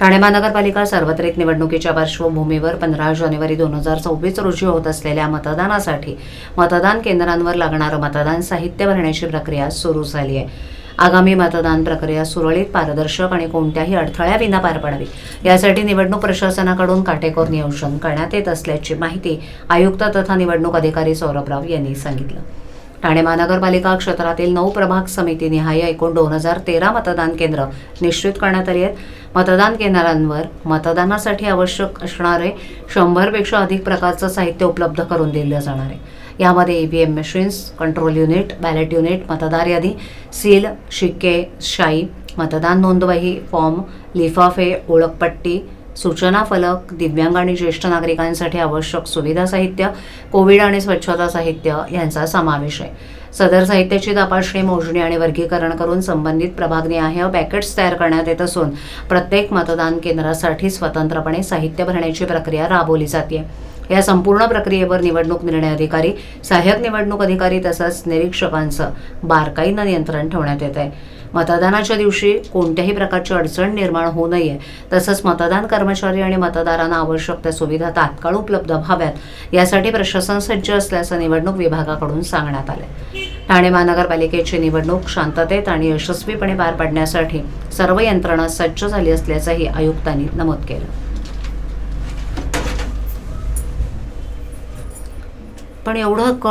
ठाणे महानगरपालिका सार्वत्रिक निवडणुकीच्या पार्श्वभूमीवर पंधरा जानेवारी दोन हजार सव्वीस रोजी होत असलेल्या मतदानासाठी मतदान केंद्रांवर लागणारं मतदान साहित्य भरण्याची प्रक्रिया सुरू झाली आहे. आगामी मतदान प्रक्रिया सुरळीत पारदर्शक आणि कोणत्याही अडथळ्याविना पार पडावी. यासाठी निवडणूक प्रशासनाकडून काटेकोर नियोजन करण्यात येत असल्याची माहिती आयुक्त तथा निवडणूक अधिकारी सौरभ राव यांनी सांगितलं. ठाणे महानगरपालिका क्षेत्रातील नऊ प्रभाग समितीनिहाय एकूण दोन हजार तेरा मतदान केंद्र निश्चित करण्यात आली आहेत. मतदान केंद्रांवर मतदानासाठी आवश्यक असणारे शंभरपेक्षा अधिक प्रकारचं साहित्य उपलब्ध करून दिलं जाणार आहे. यामध्ये EVM machines control unit ballot unit मतदार यादी सील शिक्के शाई मतदान नोंदवही फॉर्म लिफाफे ओळखपट्टी सूचना फलक दिव्यांग आणि ज्येष्ठ नागरिकांसाठी आवश्यक सुविधा साहित्य कोविड आणि स्वच्छता साहित्य यांचा समावेश आहे. सदर साहित्याची तपासणी मोजणी आणि वर्गीकरण करून संबंधित प्रभागनिहाय पॅकेट्स तयार करण्यात येत असून प्रत्येक मतदान केंद्रासाठी स्वतंत्रपणे साहित्य भरण्याची प्रक्रिया राबवली जाते. या संपूर्ण प्रक्रियेवर निवडणूक निर्णय अधिकारी सहाय्यक निवडणूक अधिकारी तसंच निरीक्षकांचं बारकाईनं नियंत्रण ठेवण्यात येत आहे. मतदानाच्या दिवशी कोणत्याही प्रकारची अडचण निर्माण होऊ नये. तसंच मतदान कर्मचारी आणि मतदारांना आवश्यक त्या सुविधा तात्काळ उपलब्ध व्हाव्यात. यासाठी प्रशासन सज्ज असल्याचं निवडणूक विभागाकडून सांगण्यात आलं ठाणे महानगरपालिकेची निवडणूक शांततेत आणि यशस्वीपणे पार पाडण्यासाठी सर्व यंत्रणा सज्ज झाली असल्याचंही आयुक्तांनी नमूद केलं. पण एवढं